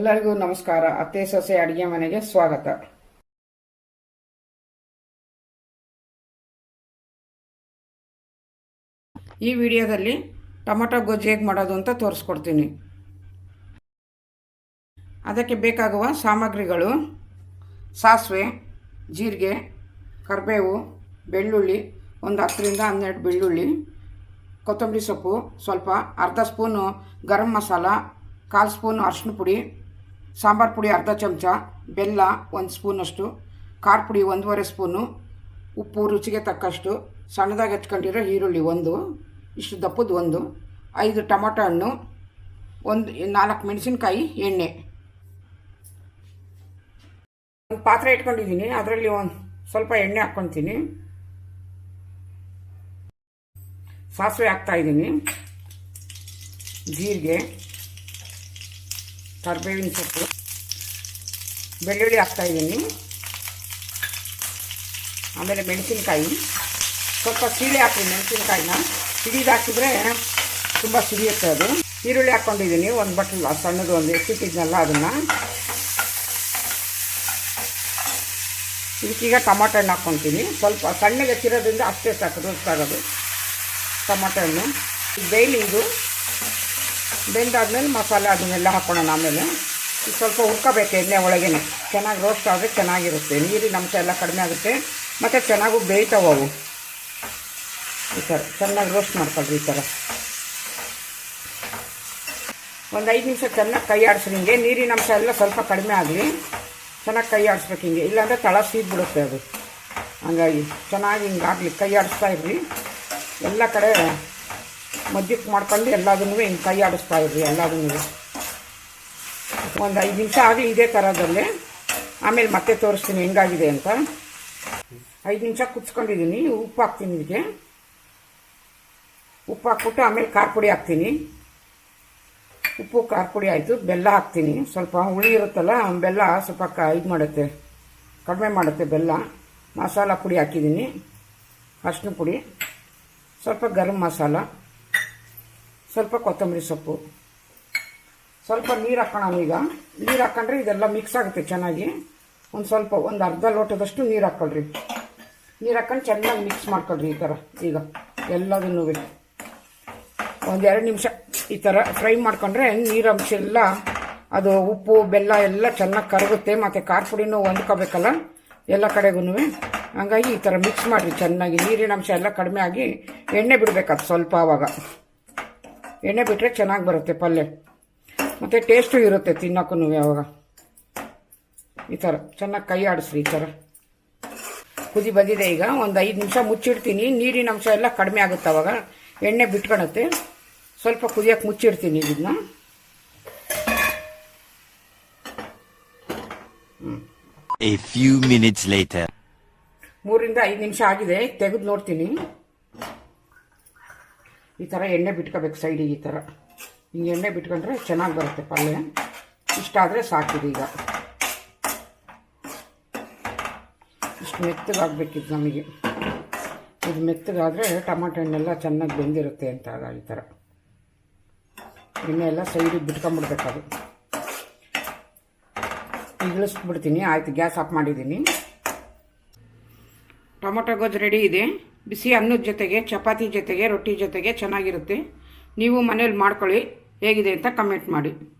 ಎಲ್ಲರಿಗೂ ನಮಸ್ಕಾರ. ಅತ್ತೆ ಸೊಸೆ ಅಡಿಗೆ ಮನೆಗೆ ಸ್ವಾಗತ. ಈ ವಿಡಿಯೋದಲ್ಲಿ ಟೊಮೊಟೊ ಗೊಜ್ಜು ಹೇಗೆ ಮಾಡೋದು ಅಂತ ತೋರಿಸ್ಕೊಡ್ತೀನಿ. ಅದಕ್ಕೆ ಬೇಕಾಗುವ ಸಾಮಗ್ರಿಗಳು ಸಾಸಿವೆ, ಜೀರಿಗೆ, ಕರಿಬೇವು, ಬೆಳ್ಳುಳ್ಳಿ, ಒಂದು ಹತ್ತರಿಂದ ಹನ್ನೆರಡು ಬೆಳ್ಳುಳ್ಳಿ, ಕೊತ್ತಂಬರಿ ಸೊಪ್ಪು, ಸ್ವಲ್ಪ ಅರ್ಧ ಸ್ಪೂನು ಗರಂ ಮಸಾಲ, ಕಾಲು ಸ್ಪೂನು ಅರ್ಶಿನ ಪುಡಿ ಸಾಂಬಾರು ಪುಡಿ ಅರ್ಧ ಚಮಚ, ಬೆಲ್ಲ ಒಂದು ಸ್ಪೂನಷ್ಟು, ಖಾರ ಪುಡಿ ಒಂದೂವರೆ ಸ್ಪೂನು, ಉಪ್ಪು ರುಚಿಗೆ ತಕ್ಕಷ್ಟು, ಸಣ್ಣದಾಗಿ ಹಚ್ಕೊಂಡಿರೋ ಈರುಳ್ಳಿ ಒಂದು, ಇಷ್ಟು ದಪ್ಪದ ಒಂದು, ಐದು ಟೊಮೊಟೊ ಹಣ್ಣು, ಒಂದು ನಾಲ್ಕು ಮೆಣಸಿನ್ಕಾಯಿ ಎಣ್ಣೆ. ಒಂದು ಪಾತ್ರೆ ಇಟ್ಕೊಂಡಿದ್ದೀನಿ, ಅದರಲ್ಲಿ ಒಂದು ಸ್ವಲ್ಪ ಎಣ್ಣೆ ಹಾಕ್ಕೊತೀನಿ. ಸಾಸಿವೆ ಹಾಕ್ತಾಯಿದ್ದೀನಿ ಜೀರಿಗೆ. ಕರಿಬೇವಿನ ಸೊಪ್ಪು. ಬೆಳ್ಳುಳ್ಳಿ ಹಾಕ್ತಾಯಿದ್ದೀನಿ ಆಮೇಲೆ ಮೆಣಸಿನಕಾಯಿ. ಸ್ವಲ್ಪ ಸೀಳೆ ಹಾಕಿ ಮೆಣಸಿನ್ಕಾಯಿನ. ಸಿಡಿದು ಹಾಕಿದರೆ ತುಂಬ ಸಿಡಿಯುತ್ತೆ ಅದು. ಈರುಳ್ಳಿ ಹಾಕ್ಕೊಂಡಿದ್ದೀನಿ, ಒಂದು ಬಟ್ಲ ಸಣ್ಣದು ಒಂದು ಎತ್ತಿಟ್ಟಿದ್ನಲ್ಲ ಅದನ್ನು. ಇದಕ್ಕೀಗ ಟೊಮಾಟೊ ಹಣ್ಣು ಹಾಕ್ಕೊತೀನಿ. ಸ್ವಲ್ಪ ಸಣ್ಣಗೆ ಹೆಚ್ಚಿರೋದ್ರಿಂದ ಅಷ್ಟೇ ಸಾಕು, ರುಚಿಯಾಗೋದು. ಟೊಮಾಟೊ ಹಣ್ಣು ಬೇಯ್ಲಿ ಇದು ಬೆಂದಾದ್ಮೇಲೆ ಮಸಾಲೆ ಅದನ್ನೆಲ್ಲ ಹಾಕ್ಕೊಳ್ಳೋಣ ಆಮೇಲೆ. ಸ್ವಲ್ಪ ಹುರ್ಕೋಬೇಕು ಎಣ್ಣೆ ಒಳಗೇನೆ. ಚೆನ್ನಾಗಿ ರೋಸ್ಟ್ ಆದರೆ ಚೆನ್ನಾಗಿರುತ್ತೆ. ನೀರಿನ ಅಂಶ ಎಲ್ಲ ಕಡಿಮೆ ಆಗುತ್ತೆ. ಮತ್ತು ಚೆನ್ನಾಗೂ ಬೇಯ್ತಾವೆ ಅವು. ಈ ಥರ ಚೆನ್ನಾಗಿ ರೋಸ್ಟ್ ಮಾಡ್ಕೊಳ್ರಿ ಈ ಥರ. ಒಂದು ಐದು ನಿಮಿಷ ಚೆನ್ನಾಗಿ ಕೈ ಆಡಿಸ್ರಿ ಹಿಂಗೆ. ನೀರಿನ ಅಂಶ ಎಲ್ಲ ಸ್ವಲ್ಪ ಕಡಿಮೆ ಆಗಲಿ. ಚೆನ್ನಾಗಿ ಕೈ ಆಡಿಸ್ಬೇಕು ಹಿಂಗೆ. ಇಲ್ಲಾಂದರೆ ತಳ ಸೀದ್ಬಿಡುತ್ತೆ ಅದು. ಹಂಗಾಗಿ ಚೆನ್ನಾಗಿ ಹಿಂಗೆ ಆಗಲಿ. ಕೈ ಆಡಿಸ್ತಾ ಇರ್ರಿ. ಎಲ್ಲ ಕಡೆ ಮಧ್ಯಕ್ಕೆ ಮಾಡ್ಕೊಂಡು ಎಲ್ಲದನ್ನೂ ಹಿಂಗೆ ಕೈ ಆಡಿಸ್ತಾ ಇದ್ರಿ ಎಲ್ಲದನ್ನೂ. ಒಂದು ಐದು ನಿಮಿಷ ಆಗಲಿ ಇದೇ ಥರದಲ್ಲೇ ಆಮೇಲೆ ಮತ್ತೆ ತೋರಿಸ್ತೀನಿ ಹೆಂಗಾಗಿದೆ ಅಂತ. ಐದು ನಿಮಿಷ ಕುಚ್ಕೊಂಡಿದ್ದೀನಿ ಉಪ್ಪು ಹಾಕ್ತೀನಿ ಇದಕ್ಕೆ ಉಪ್ಪು ಹಾಕ್ಬಿಟ್ಟು ಆಮೇಲೆ ಖಾರ ಪುಡಿ ಹಾಕ್ತೀನಿ. ಉಪ್ಪು, ಖಾರ ಪುಡಿ ಆಯಿತು, ಬೆಲ್ಲ ಹಾಕ್ತೀನಿ. ಸ್ವಲ್ಪ ಹುಳಿ ಇರುತ್ತಲ್ಲ, ಬೆಲ್ಲ ಸ್ವಲ್ಪ ಕ ಇದು ಮಾಡುತ್ತೆ, ಕಡಿಮೆ ಮಾಡುತ್ತೆ ಬೆಲ್ಲ. ಮಸಾಲ ಪುಡಿ ಹಾಕಿದ್ದೀನಿ ಅರ್ಶಿನ ಪುಡಿ. ಸ್ವಲ್ಪ ಗರಂ ಮಸಾಲ. ಸ್ವಲ್ಪ ಕೊತ್ತಂಬರಿ ಸೊಪ್ಪು. ಸ್ವಲ್ಪ ನೀರು ಹಾಕೋಣ ಈಗ ನೀರು ಹಾಕೊಂಡ್ರೆ ಇದೆಲ್ಲ ಮಿಕ್ಸ್ ಆಗುತ್ತೆ ಚೆನ್ನಾಗಿ. ಒಂದು ಸ್ವಲ್ಪ, ಒಂದು ಅರ್ಧ ಲೋಟದಷ್ಟು ನೀರು ಹಾಕ್ಕೊಳ್ರಿ ನೀರು ಹಾಕೊಂಡು ಚೆನ್ನಾಗಿ ಮಿಕ್ಸ್ ಮಾಡ್ಕೊಳ್ರಿ ಈ ಥರ ಈಗ ಎಲ್ಲದನ್ನು ಒಂದು ಎರಡು ನಿಮಿಷ ಈ ಥರ ಫ್ರೈ ಮಾಡ್ಕೊಂಡ್ರೆ ನೀರಂಶ ಎಲ್ಲ, ಅದು ಉಪ್ಪು, ಬೆಲ್ಲ ಎಲ್ಲ ಚೆನ್ನಾಗಿ ಕರಗುತ್ತೆ. ಮತ್ತು ಖಾರ ಪುಡಿನೂ ಹೊಂದ್ಕೋಬೇಕಲ್ಲ ಎಲ್ಲ ಕಡೆಗೂ ಹಂಗಾಗಿ ಈ ಥರ ಮಿಕ್ಸ್ ಮಾಡಿರಿ ಚೆನ್ನಾಗಿ. ನೀರಿನ ಅಂಶ ಎಲ್ಲ ಕಡಿಮೆ ಆಗಿ ಎಣ್ಣೆ ಬಿಡಬೇಕು ಸ್ವಲ್ಪ ಆವಾಗ. ಎಣ್ಣೆ ಬಿಟ್ಟರೆ ಚೆನ್ನಾಗಿ ಬರುತ್ತೆ ಪಲ್ಯ ಮತ್ತು ಟೇಸ್ಟು ಇರುತ್ತೆ ತಿನ್ನೋಕ್ಕೂ ಯಾವಾಗ. ಈ ಥರ ಚೆನ್ನಾಗಿ ಕೈ ಆಡಿಸ್ರಿ ಈ ಥರ ಕುದಿ ಬಂದಿದೆ ಈಗ ಒಂದು ಐದು ನಿಮಿಷ ಮುಚ್ಚಿಡ್ತೀನಿ. ನೀರಿನ ಅಂಶ ಎಲ್ಲ ಕಡಿಮೆ ಆಗುತ್ತೆ ಅವಾಗ. ಎಣ್ಣೆ ಬಿಟ್ಕೊಳತ್ತೆ. ಸ್ವಲ್ಪ ಕುದಿಯೋಕೆ ಮುಚ್ಚಿಡ್ತೀನಿ ಇದನ್ನ. ಮೂರಿಂದ ಐದು ನಿಮಿಷ ಆಗಿದೆ ತೆಗೆದು ನೋಡ್ತೀನಿ. ಈ ಥರ ಎಣ್ಣೆ ಬಿಟ್ಕೋಬೇಕು ಸೈಡಿಗೆ ಈ ಥರ ಹಿಂಗೆ ಎಣ್ಣೆ ಬಿಟ್ಕೊಂಡ್ರೆ ಚೆನ್ನಾಗಿ ಬರುತ್ತೆ ಪಲ್ಯ. ಇಷ್ಟ ಆದರೆ ಸಾಕಿದೆ ಈಗ. ಇಷ್ಟು ಮೆತ್ತಗಾಗಬೇಕಿತ್ತು ನಮಗೆ. ಇದು ಮೆತ್ತಗಾದರೆ ಟಮಾಟೊ ಹಣ್ಣೆಲ್ಲ ಚೆನ್ನಾಗಿ ಬೆಂದಿರುತ್ತೆ ಅಂತ ಈ ಥರ ಎಣ್ಣೆ ಎಲ್ಲ ಸೈಡಿಗೆ ಬಿಟ್ಕೊಂಬಿಡ್ಬೇಕು ಅದು. ಇಳಿಸ್ಬಿಡ್ತೀನಿ. ಆಯಿತು, ಗ್ಯಾಸ್ ಆಫ್ ಮಾಡಿದ್ದೀನಿ. ಟೊಮೊಟೊ ಗೊಜ್ಜು ರೆಡಿ ಇದೆ. ಬಿಸಿ ಅನ್ನದ ಜೊತೆಗೆ, ಚಪಾತಿ ಜೊತೆಗೆ, ರೊಟ್ಟಿ ಜೊತೆಗೆ ಚೆನ್ನಾಗಿರುತ್ತೆ. ನೀವು ಮನೇಲಿ ಮಾಡ್ಕೊಳ್ಳಿ, ಹೇಗಿದೆ ಅಂತ ಕಮೆಂಟ್ ಮಾಡಿ.